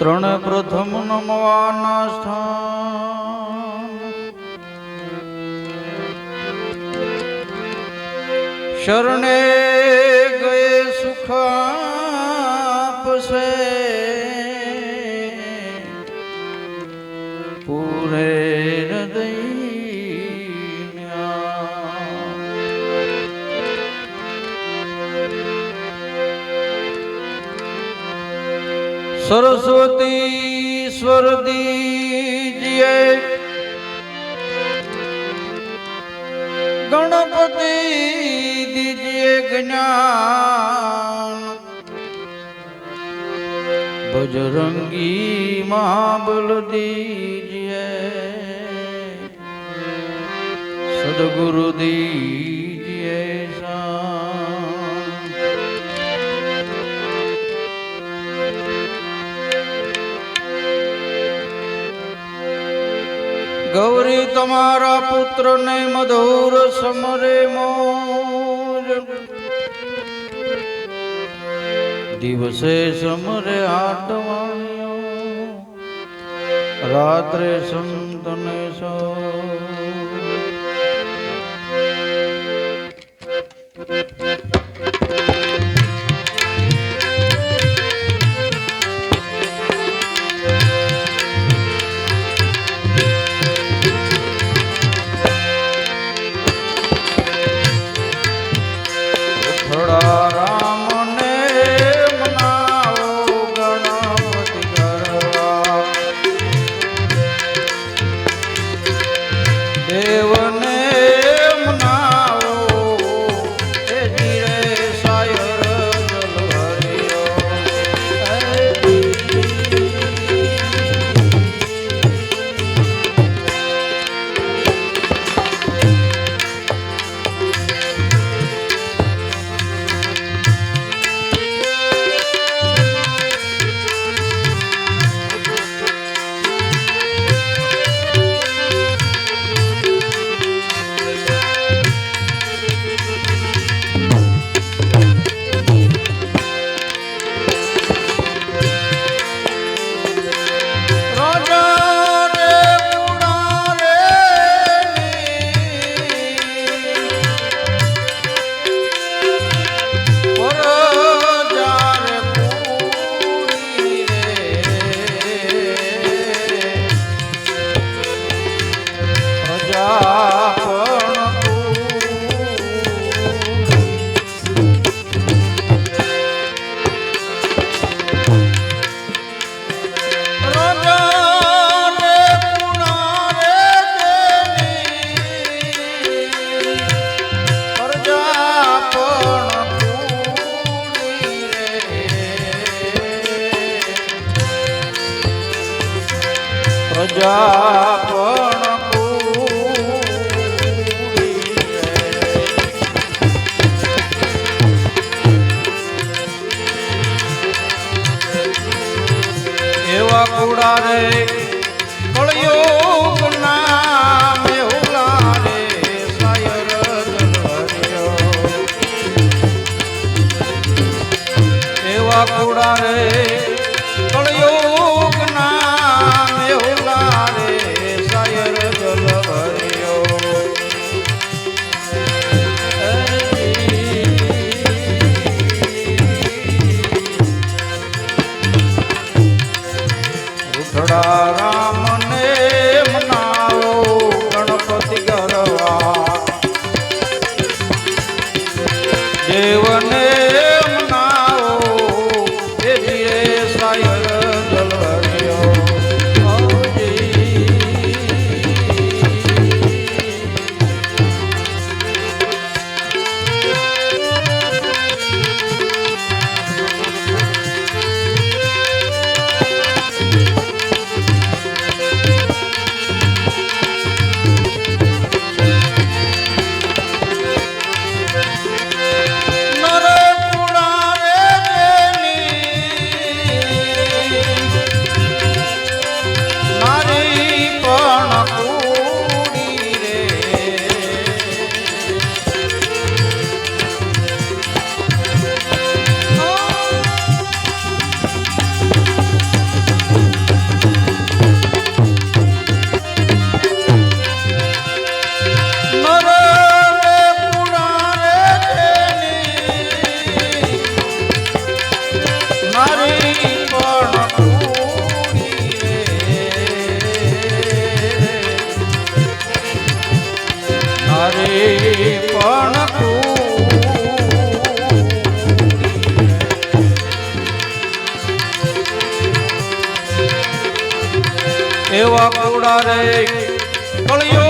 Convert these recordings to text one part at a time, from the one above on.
ત્રણ પ્રથમ નમવાના સ્થાન. શરણે ગયે સુખ આપશે. પૂરે હૃદય સરસ્વતી સ્વરદીજીએ ગણપતિ દીજીએ જ્ઞાન. બજરંગી મહાબલ દીજીએ. સદગુરુ દીજીએ ગૌરી તમારા પુત્રને મધુર સમરે મોર. દિવસે સમરે આટવાણીઓ રાત્રે સંતને સો પ્રજા એવા કુડા રે દેવને પણ એવા કુડા રે કળિયો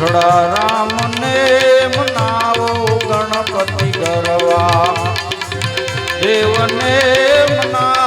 વિઠળા રામને મનાવો ગણપતિ ગરવા. દેવને મના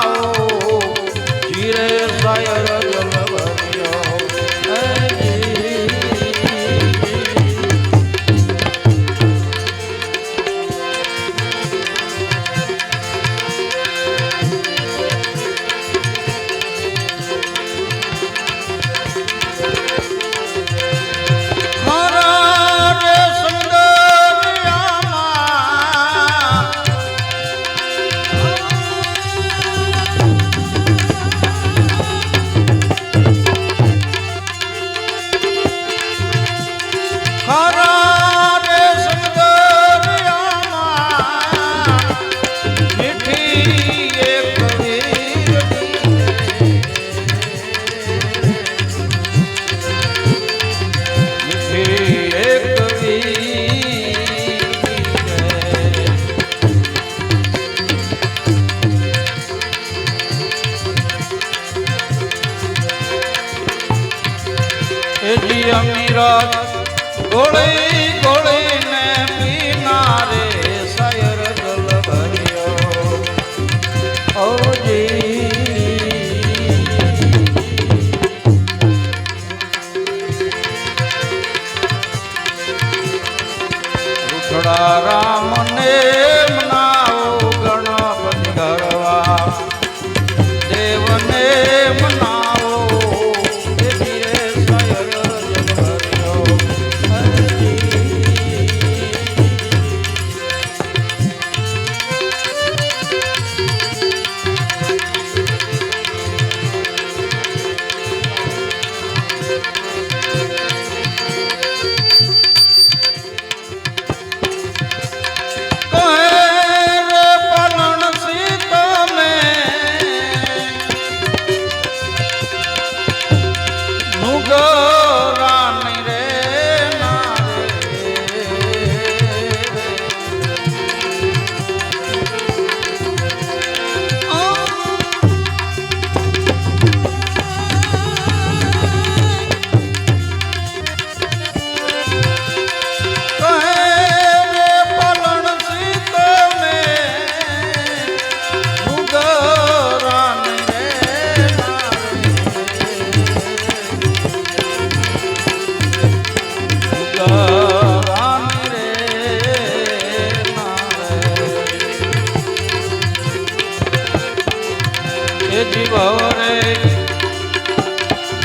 જીવરે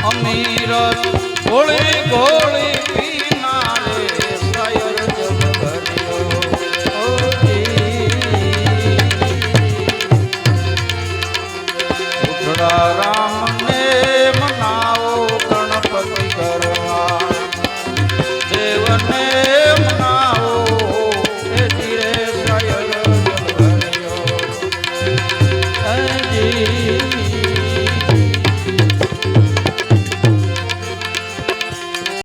અમીરત ગોળી ગોળી પીનારે સાયર જગ ભર્યો. ઉઠડા